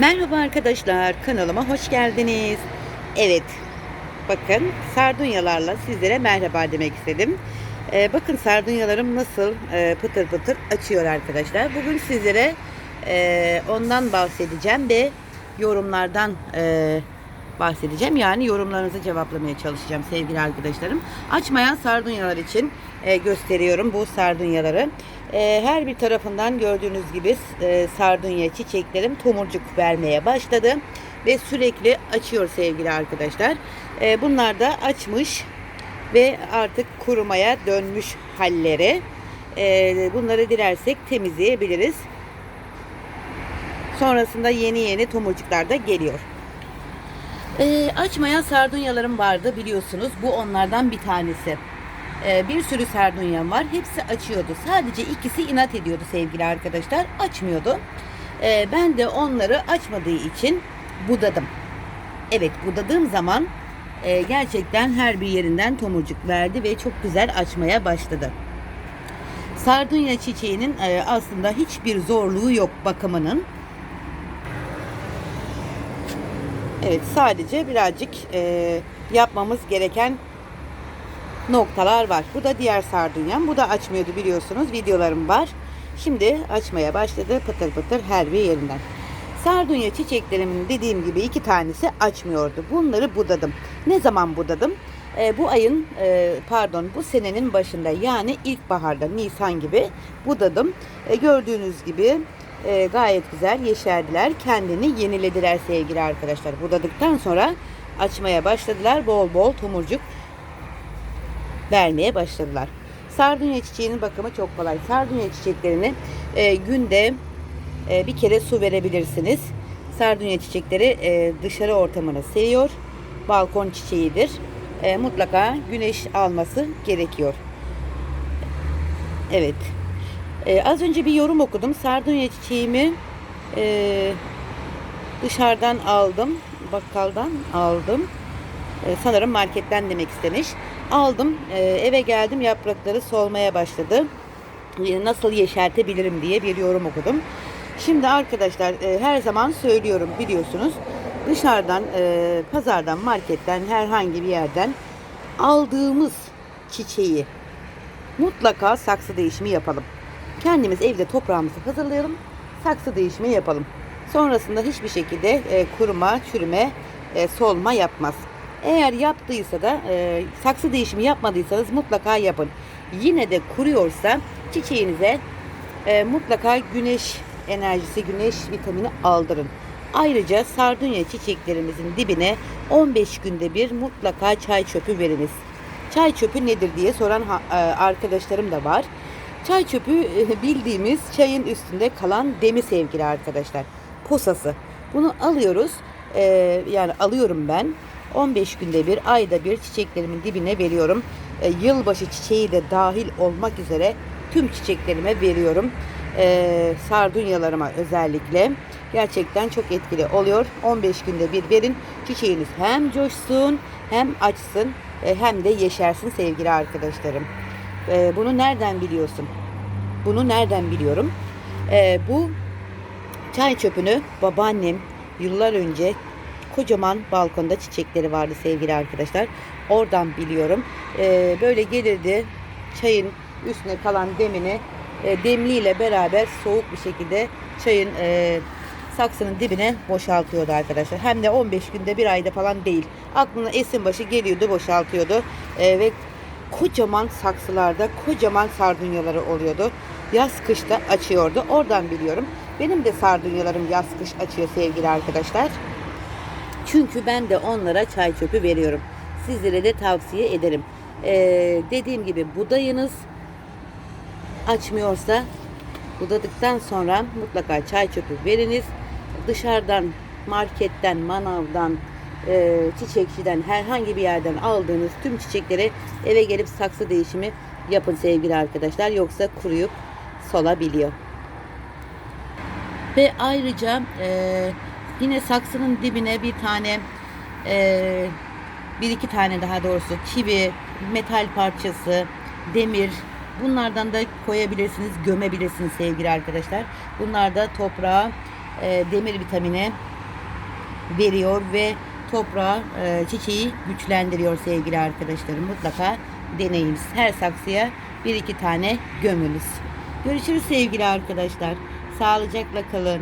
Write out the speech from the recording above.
Merhaba arkadaşlar, kanalıma hoş geldiniz. Evet, bakın sardunyalarla sizlere merhaba demek istedim. Ee, bakın sardunyalarım nasıl e, pıtır pıtır açıyor arkadaşlar. Bugün sizlere e, ondan bahsedeceğim ve yorumlardan e, bahsedeceğim. Yani yorumlarınızı cevaplamaya çalışacağım sevgili arkadaşlarım. Açmayan sardunyalar için e, gösteriyorum bu sardunyaları. E, her bir tarafından gördüğünüz gibi e, sardunya çiçeklerim tomurcuk vermeye başladı. Ve sürekli açıyor sevgili arkadaşlar. E, bunlar da açmış ve artık kurumaya dönmüş halleri. E, bunları dilersek temizleyebiliriz. Sonrasında yeni yeni tomurcuklar da geliyor. Ee, açmayan sardunyalarım vardı biliyorsunuz. Bu onlardan bir tanesi. Ee, bir sürü sardunyam var. Hepsi açıyordu. Sadece ikisi inat ediyordu sevgili arkadaşlar. Açmıyordu. Ee, ben de onları açmadığı için budadım. Evet budadığım zaman e, gerçekten her bir yerinden tomurcuk verdi ve çok güzel açmaya başladı. Sardunya çiçeğinin e, aslında hiçbir zorluğu yok bakımının. Evet sadece birazcık e, yapmamız gereken noktalar var. Bu da diğer sardunyam. Bu da açmıyordu biliyorsunuz. Videolarım var. Şimdi açmaya başladı pıtır pıtır her bir yerinden. Sardunya çiçeklerimin dediğim gibi iki tanesi açmıyordu. Bunları budadım. Ne zaman budadım? E, bu ayın e, pardon bu senenin başında yani ilkbaharda Nisan gibi budadım. E, gördüğünüz gibi e, gayet güzel yeşerdiler. Kendini yenilediler sevgili arkadaşlar. Budadıktan sonra açmaya başladılar. Bol bol tomurcuk vermeye başladılar. Sardunya çiçeğinin bakımı çok kolay. Sardunya çiçeklerini e, günde e, bir kere su verebilirsiniz. Sardunya çiçekleri e, dışarı ortamını seviyor. Balkon çiçeğidir. E, mutlaka güneş alması gerekiyor. Evet. Ee, az önce bir yorum okudum. Sardunya çiçeğimi e, dışarıdan aldım. Bakkaldan aldım. E, sanırım marketten demek istemiş. Aldım. E, eve geldim. Yaprakları solmaya başladı. E, nasıl yeşertebilirim diye bir yorum okudum. Şimdi arkadaşlar e, her zaman söylüyorum biliyorsunuz. Dışarıdan, pazardan, marketten, herhangi bir yerden aldığımız çiçeği mutlaka saksı değişimi yapalım. Kendimiz evde toprağımızı hazırlayalım. Saksı değişimi yapalım. Sonrasında hiçbir şekilde e, kuruma, çürüme, solma yapmaz. Eğer yaptıysa da e, saksı değişimi yapmadıysanız mutlaka yapın. Yine de kuruyorsa çiçeğinize e, mutlaka güneş enerjisi, güneş vitamini aldırın. Ayrıca sardunya çiçeklerimizin dibine 15 günde bir mutlaka çay çöpü veriniz. Çay çöpü nedir diye soran e, arkadaşlarım da var. Çay çöpü e, bildiğimiz çayın üstünde kalan demi sevgili arkadaşlar. Posası. Bunu alıyoruz. e, yani alıyorum ben. 15 günde bir, ayda bir çiçeklerimin dibine veriyorum. E, yılbaşı çiçeği de dahil olmak üzere tüm çiçeklerime veriyorum. E, sardunyalarıma özellikle. Gerçekten çok etkili oluyor. 15 günde bir verin. Çiçeğiniz hem coşsun hem açsın e, hem de yeşersin sevgili arkadaşlarım. E, bunu nereden biliyorsun? Bunu nereden biliyorum? E, bu çay çöpünü babaannem yıllar önce kocaman balkonda çiçekleri vardı sevgili arkadaşlar. Oradan biliyorum. E, böyle gelirdi çayın üstüne kalan demini e, demliyle beraber soğuk bir şekilde çayın e, saksının dibine boşaltıyordu arkadaşlar. Hem de 15 günde bir ayda falan değil. Aklına esin başı geliyordu boşaltıyordu. E, ve kocaman saksılarda kocaman sardunyaları oluyordu. Yaz kışta açıyordu. Oradan biliyorum. Benim de sardunyalarım yaz kış açıyor sevgili arkadaşlar. Çünkü ben de onlara çay çöpü veriyorum. Sizlere de tavsiye ederim. Ee, dediğim gibi budayınız açmıyorsa budadıktan sonra mutlaka çay çöpü veriniz. Dışarıdan, marketten, manavdan, e, çiçekçiden herhangi bir yerden aldığınız tüm çiçekleri eve gelip saksı değişimi yapın sevgili arkadaşlar. Yoksa kuruyup solabiliyor. Ve ayrıca e, yine saksının dibine bir tane e, bir iki tane daha doğrusu çivi, metal parçası, demir bunlardan da koyabilirsiniz, gömebilirsiniz sevgili arkadaşlar. Bunlar da toprağa e, demir vitamini veriyor ve toprağı, e, çiçeği güçlendiriyor sevgili arkadaşlarım. Mutlaka deneyiniz. Her saksıya bir iki tane gömünüz. Görüşürüz sevgili arkadaşlar. Sağlıcakla kalın.